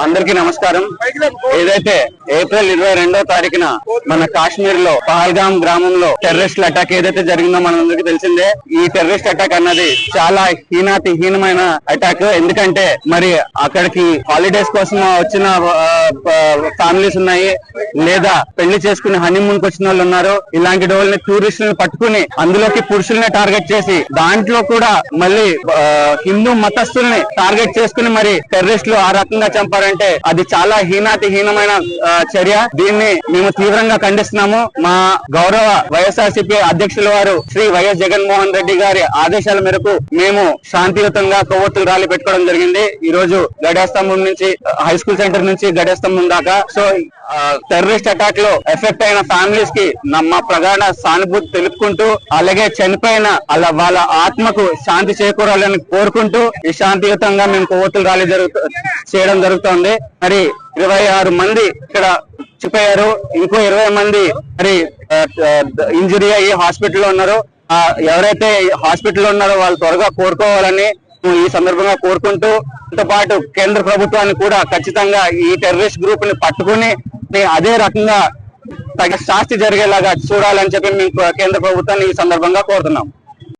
అందరికీ నమస్కారం. ఏదైతే ఏప్రిల్ ఇరవై రెండో తారీఖున మన కాశ్మీర్లో పహల్గాం గ్రామంలో టెర్రరిస్ట్ అటాక్ ఏదైతే జరిగిందో మనందరికీ తెలిసిందే ఈ టెర్రరిస్ట్ అటాక్ అన్నది చాలా హీనాతి హీనమైన అటాక్. ఎందుకంటే మరి అక్కడికి హాలిడేస్ కోసం వచ్చిన ఫ్యామిలీస్ ఉన్నాయి. లేదా పెళ్ళి చేసుకుని హనీమూన్కి వచ్చిన వాళ్ళు ఉన్నారు. ఇలాంటి వాళ్ళని టూరిస్టులను పట్టుకుని అందులోకి పురుషుల్ని టార్గెట్ చేసి దాంట్లో కూడా మళ్ళీ హిందూ మతస్థుల్ని టార్గెట్ చేసుకుని మరి టెర్రరిస్టులు ఆ రకంగా చేశారంటే అది చాలా హీనాతి హీనమైన చర్య. దీన్ని మేము తీవ్రంగా ఖండిస్తున్నాము. మా గౌరవ వైఎస్ఆర్సీపీ అధ్యక్షుల వారు శ్రీ వైఎస్ జగన్మోహన్ రెడ్డి గారి ఆదేశాల మేరకు మేము శాంతియుతంగా కొవ్వొత్తులు ర్యాలీ పెట్టుకోవడం జరిగింది. ఈ రోజు గడియాస్తంభం నుంచి హై స్కూల్ సెంటర్ నుంచి గడియాస్తంభం దాకా. సో టెర్రరిస్ట్ అటాక్లో ఎఫెక్ట్ అయిన ఫ్యామిలీస్కి మా ప్రగాఢ సానుభూతి తెలుపుకుంటూ అలాగే చనిపోయిన అలా వాళ్ళ ఆత్మకు శాంతి చేకూరాలని కోరుకుంటూ ఈ శాంతియుతంగా మేము కొవ్వొత్తులు ర్యాలీ చేయడం జరుగుతోంది. మరి ఇరవై ఆరు మంది ఇక్కడ చనిపోయారు ఇంకో ఇరవై మంది మరి ఇంజురీ అయ్యి హాస్పిటల్లో ఉన్నారు. ఆ, ఎవరైతే హాస్పిటల్లో ఉన్నారో వాళ్ళు త్వరగా కోరుకోవాలని ఈ సందర్భంగా కోరుకుంటూ తో పాటు కేంద్ర ప్రభుత్వాన్ని కూడా ఖచ్చితంగా ఈ టెర్రరిస్ట్ గ్రూప్ని పట్టుకుని అదే రకంగా తగిన శాస్తి జరిగేలాగా చూడాలని చెప్పి మేము కేంద్ర ప్రభుత్వాన్ని ఈ సందర్భంగా కోరుతున్నాం.